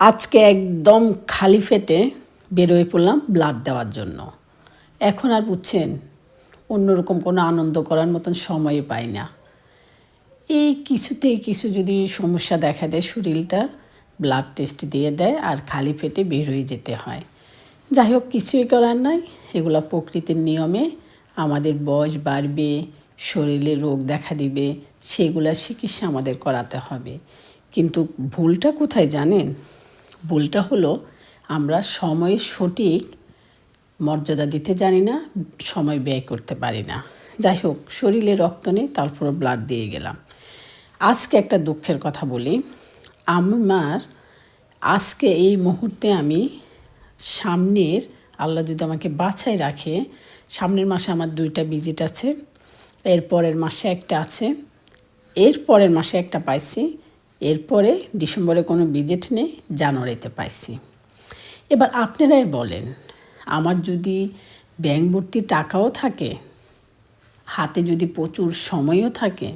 আজকে একদম খালি ফেটে বেরোয় পড়লাম ব্লাড দেওয়ার জন্য। এখন আর বুঝছেন, অন্যরকম কোনো আনন্দ করার মতন সময় পাই না। এই কিছুতেই কিছু যদি সমস্যা দেখা দেয় শরীরটার ব্লাড টেস্ট দিয়ে দেয় আর খালি পেটে বের হয়ে যেতে হয়। যাই হোক, কিছুই করার নাই, এগুলো প্রকৃতির নিয়মে আমাদের বয়স বাড়বে, শরীরে রোগ দেখা দিবে সেগুলোর চিকিৎসা আমাদের করাতে হবে। কিন্তু ভুলটা কোথায় জানেন? ভুলটা হলো আমরা সময়ে সঠিক মর্যাদা দিতে জানি না, সময় ব্যয় করতে পারি না। যাই হোক, শরীরে রক্ত নেই, তারপর ব্লাড দিয়ে গেলাম। আজকে একটা দুঃখের কথা বলি। আমার আজকে এই মুহূর্তে আমি সামনের, আল্লাহ যদি আমাকে বাছাই রাখে, সামনের মাসে আমার দুইটা ভিজিট আছে এর পরের মাসে একটা আছে এর পরের মাসে একটা পাইছি। এরপরে ডিসেম্বরে কোনো বিজেট নেই, জানুয়ারিতে পাইছি। এবার আপনারাই বলেন, আমার যদি ব্যাংক ভর্তি টাকাও থাকে, হাতে যদি প্রচুর সময়ও থাকে,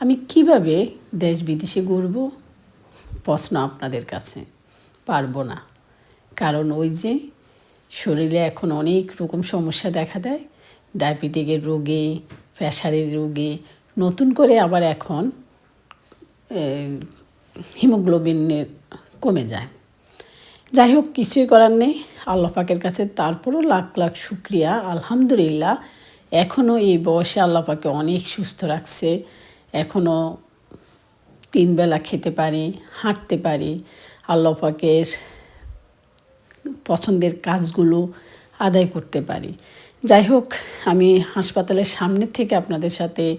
আমি কীভাবে দেশ বিদেশে ঘুরব? প্রশ্ন আপনাদের কাছে, পারব না। কারণ ওই যে শরীরে এখন অনেক রকম সমস্যা দেখা দেয়, ডায়াবেটিকের রোগে, প্রেশারের রোগে, নতুন করে আবার এখন হিমোগ্লোবিনের কমে যায়। যাই হোক, কিছুই করার নেই। আল্লাহ পাকের কাছে তারপরও লাখ লাখ শুক্রিয়া। আলহামদুলিল্লাহ, এখনও এই বয়সে আল্লাহ পাকে অনেক সুস্থ রাখছে। এখনও তিনবেলা খেতে পারি, হাঁটতে পারি। আল্লাহ পাকের পছন্দের কাজগুলো আদায় করতে পারি। যাই হোক, আমি হাসপাতালের সামনে থেকে আপনাদের সাথে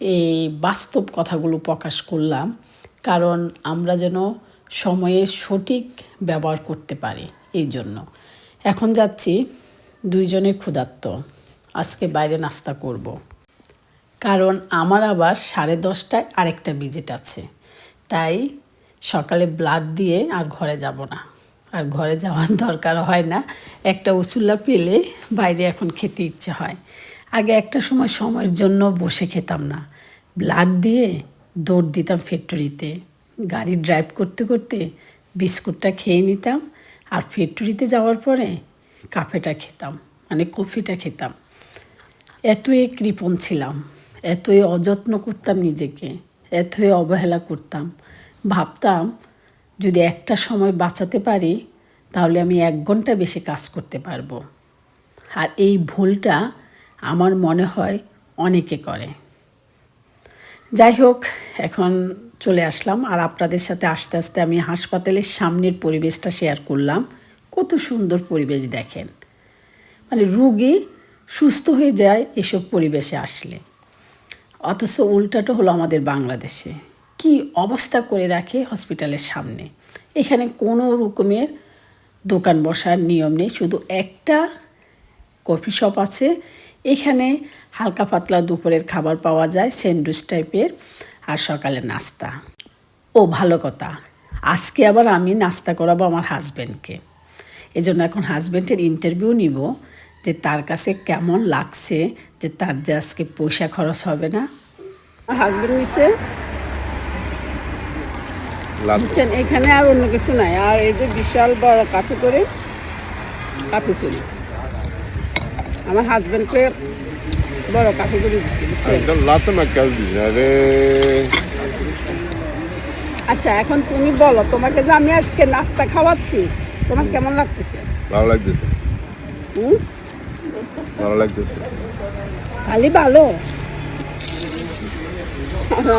এই বাস্তব কথাগুলো প্রকাশ করলাম, কারণ আমরা যেন সময়ের সঠিক ব্যবহার করতে পারি এই জন্য। এখন যাচ্ছি দুইজনের ক্ষুধার্ত। আজকে বাইরে নাস্তা করব। কারণ আমার আবার সাড়ে দশটায় আরেকটা ভিজিট আছে। তাই সকালে ব্লাড দিয়ে আর ঘরে যাব না। আর ঘরে যাওয়ার দরকার হয় না। একটা উচুল্লা পেলে বাইরে এখন খেতে ইচ্ছে হয়। আগে একটা সময় সময়ের জন্য বসে খেতাম না। ব্লাড দিয়ে দৌড় দিতাম ফ্যাক্টরিতে গাড়ি ড্রাইভ করতে করতে বিস্কুটটা খেয়ে নিতাম আর ফ্যাক্টরিতে যাওয়ার পরে কাফেটা খেতাম মানে কফিটা খেতাম। এতই কৃপণ ছিলাম, এতই অযত্ন করতাম নিজেকে, এতই অবহেলা করতাম। ভাবতাম, যদি একটা সময় বাঁচাতে পারি, তাহলে আমি এক ঘণ্টা বেশি কাজ করতে পারব। আর এই ভুলটা আমার মনে হয় অনেকে করে। যাই হোক, এখন চলে আসলাম আর আপনাদের সাথে আস্তে আস্তে আমি হাসপাতালের সামনের পরিবেশটা শেয়ার করলাম। কত সুন্দর পরিবেশ দেখেন। মানে রুগী সুস্থ হয়ে যায় এসব পরিবেশে আসলে। অথচ উল্টাটা হলো আমাদের বাংলাদেশে। কি অবস্থা করে রাখে হসপিটালের সামনে। এখানে কোনো রকমের দোকান বসার নিয়ম নেই। শুধু একটা কফি শপ আছে। এখানে হালকা পাতলা দুপুরের খাবার পাওয়া যায় স্যান্ডউইচ টাইপের আর সকালে নাস্তা। ও ভালো কথা। আজকে আবার আমি নাস্তা করাবো আমার হাজব্যান্ডকে এজন্য এখন হাজব্যান্ডের ইন্টারভিউ নিব যে তার কাছে কেমন লাগছে যে তার যে আজকে পয়সা খরচ হবে না। হাজব্যান্ড বুঝছেন এখানে আর অন্য কিছু নাই। আর এই যে বিশাল বড় কাপে করে কাপে চুরি। আমার হাজব্যান্ডকে বড় কাপে করে দিচ্ছি আচ্ছা এখন তুমি বলো তোমাকে যে আমি আজকে নাস্তা খাওয়াচ্ছি তোমার কেমন লাগতেছে? ভালো লাগতেছে। হুম? ভালো লাগতেছে। খালি ভালো।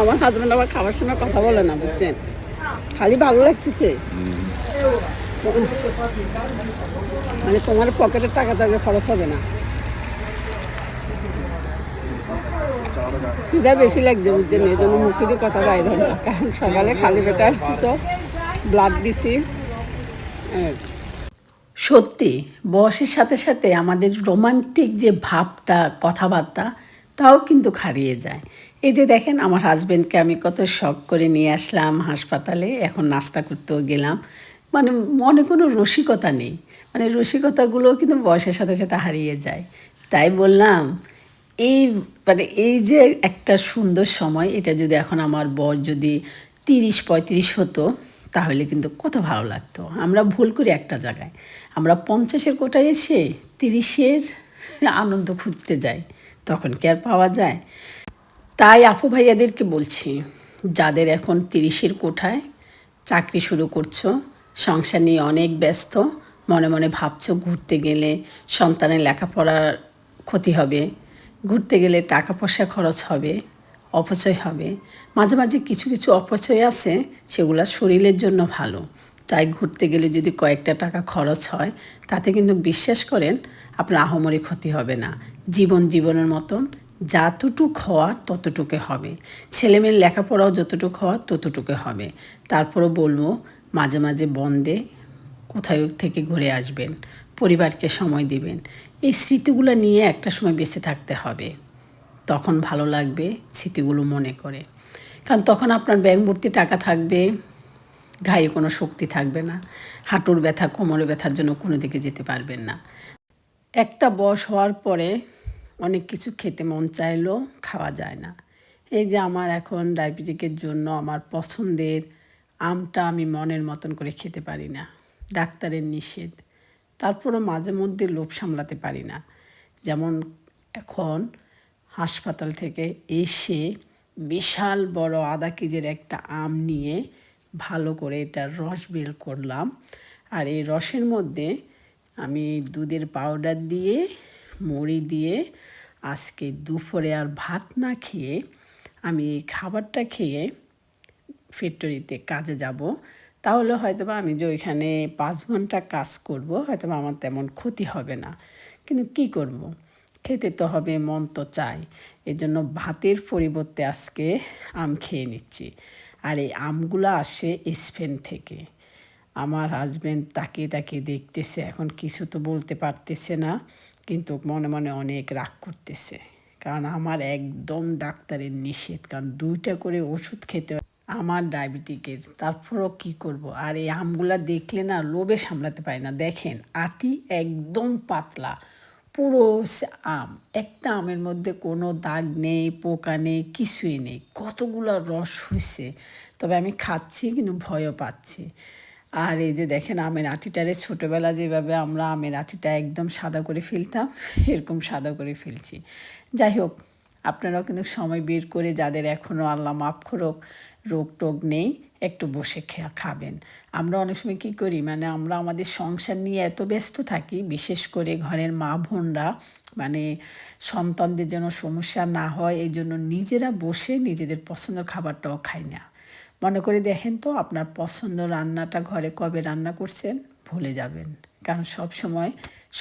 আমার হাজব্যান্ড আবার খাবার সময় কথা বলে না বুঝছেন? খালি ভালো লাগতেছে। মানে তোমার পকেটের টাকা তাকে খরচ হবে না। সুদা বেশি লাগছে বুঝছেন, এই জন্য মুখে দিয়ে কথা বাইর হয় না, কারণ সকালে খালি পেটে তো ব্লাড দিছি। সত্যি, বয়সের সাথে সাথে আমাদের রোমান্টিক যে ভাবটা, কথাবার্তা, তাও কিন্তু হারিয়ে যায়। এই যে দেখেন, আমার হাজব্যান্ডকে আমি কত শখ করে নিয়ে আসলাম হাসপাতালে, এখন নাস্তা করতেও গেলাম। মানে মনে কোনো রসিকতা নেই। মানে রসিকতাগুলো কিন্তু বয়সের সাথে সাথে হারিয়ে যায়। তাই বললাম এই মানে এই যে একটা সুন্দর সময়, এটা যদি এখন আমার বর যদি তিরিশ পঁয়ত্রিশ হতো, তাহলে কিন্তু কত ভালো লাগতো। আমরা ভুল করি একটা জায়গায়। আমরা পঞ্চাশের কোটায় এসে তিরিশের আনন্দ খুঁজতে যাই, তখন কি আর পাওয়া যায়? তাই আপু ভাইয়াদেরকে বলছি, যাদের এখন তিরিশের কোঠায় চাকরি শুরু করছ, সংসার নিয়ে অনেক ব্যস্ত, মনে মনে ভাবছ ঘুরতে গেলে সন্তানের লেখাপড়ার ক্ষতি হবে ঘুরতে গেলে টাকা পয়সা খরচ হবে, অপচয় হবে। মাঝে মাঝে কিছু কিছু অপচয় আছে, সেগুলো শরীরের জন্য ভালো। তাই ঘুরতে গেলে যদি কয়েকটা টাকা খরচ হয়, তাতে কিন্তু বিশ্বাস করেন আপনার আহমরি ক্ষতি হবে না। জীবন জীবনের মতন যতটুক হওয়ার ততটুকু হবে। ছেলেমেয়ের লেখাপড়াও যতটুকু হওয়ার ততটুকু হবে। তারপরও বলব, মাঝে মাঝে বন্ধে কোথায় থেকে ঘুরে আসবেন। পরিবারকে সময় দিবেন। এই স্মৃতিগুলো নিয়ে একটা সময় বেঁচে থাকতে হবে। তখন ভালো লাগবে স্মৃতিগুলো মনে করে। কারণ তখন আপনার ব্যাংক ভর্তি টাকা থাকবে গায়ে কোনো শক্তি থাকবে না। হাঁটুর ব্যথা কোমরে ব্যথার জন্য কোনো দিকে যেতে পারবেন না। একটা বয়স হওয়ার পরে অনেক কিছু খেতে মন চাইলেও খাওয়া যায় না। এই যে আমার এখন ডায়াবেটিকের জন্য আমার পছন্দের আমটা আমি মনের মতন করে খেতে পারি না। ডাক্তারের নিষেধ। তারপরও মাঝে মধ্যে লোভ সামলাতে পারি না। যেমন এখন হাসপাতাল থেকে এসে বিশাল বড় আধা কেজির একটা আম নিয়ে ভালো করে এটার রস বের করলাম। আর এই রসের মধ্যে আমি দুধের পাউডার দিয়ে, মুড়ি দিয়ে আজকে দুপুরে আর ভাত না খেয়ে আমি এই খাবারটা খেয়ে ফ্যাক্টরিতে কাজে যাব, তাহলে হয়তো বা আমি যে ওইখানে পাঁচ ঘণ্টা কাজ করব হয়তো বা আমার তেমন ক্ষতি হবে না। কিন্তু কি করব। খেতে তো হবে, মন তো চাই। এই জন্য ভাতের পরিবর্তে আজকে আম খেয়ে নিচ্ছি। আর এই আমগুলো আসে স্পেন থেকে। আমার হাজব্যান্ড তাকিয়ে তাকিয়ে দেখতেছে, এখন কিছু তো বলতে পারতেছে না, কিন্তু মনে মনে অনেক রাগ করতেছে। কারণ আমার একদম ডাক্তারের নিষেধ, কারণ দুইটা করে ওষুধ খেতে আমার ডায়াবেটিকের, তারপরও কি করব? আর এই আমগুলা দেখলে না লোভে সামলাতে পারি না। দেখেন, আটি একদম পাতলা, পুরো আম। একটা আমের মধ্যে কোনো দাগ নেই, পোকা নেই, কিছুই নেই। কতগুলো রস হয়েছে তবে আমি খাচ্ছি, কিন্তু ভয়ও পাচ্ছি। আর এই যে দেখেন, আমের আটিটারে ছোটোবেলা যেভাবে আমরা আমের আটিটা একদম সাদা করে ফেলতাম, এরকম সাদা করে ফেলছি। যাই হোক আপনারাও কিন্তু সময় বের করে যাদের এখনও আল্লাহ মাফ করুক, রোগ টোগ নেই, একটু বসে খে- খাবেন। আমরা অনেক সময় কী করি মানে আমরা আমাদের সংসার নিয়ে এত ব্যস্ত থাকি, বিশেষ করে ঘরের মা বোনরা মানে সন্তানদের যেন সমস্যা না হয়, এই জন্য নিজেরা বসে নিজেদের পছন্দের খাবারটাও খাই না। মনে করে দেখেন তো, আপনার পছন্দ রান্নাটা ঘরে কবে রান্না করছেন, ভুলে যাবেন। কারণ সব সময়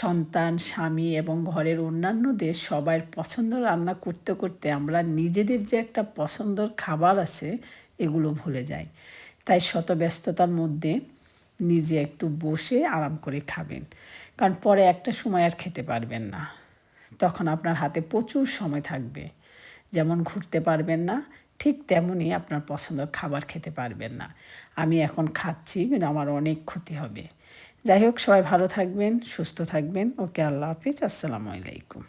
সন্তান, স্বামী এবং ঘরের অন্যান্যদের সবার পছন্দ রান্না করতে করতে আমরা নিজেদের যে একটা পছন্দর খাবার আছে এগুলো ভুলে যাই। তাই শত ব্যস্ততার মধ্যে নিজে একটু বসে আরাম করে খাবেন। কারণ পরে একটা সময় আর খেতে পারবেন না। তখন আপনার হাতে প্রচুর সময় থাকবে। যেমন ঘুরতে পারবেন না, ঠিক তেমনই আপনার পছন্দের খাবার খেতে পারবেন না। আমি এখন খাচ্ছি, কিন্তু আমার অনেক ক্ষতি হবে। যাই হোক সবাই ভালো থাকবেন সুস্থ থাকবেন। ওকে আল্লাহ হাফিজ। আসসালামু আলাইকুম।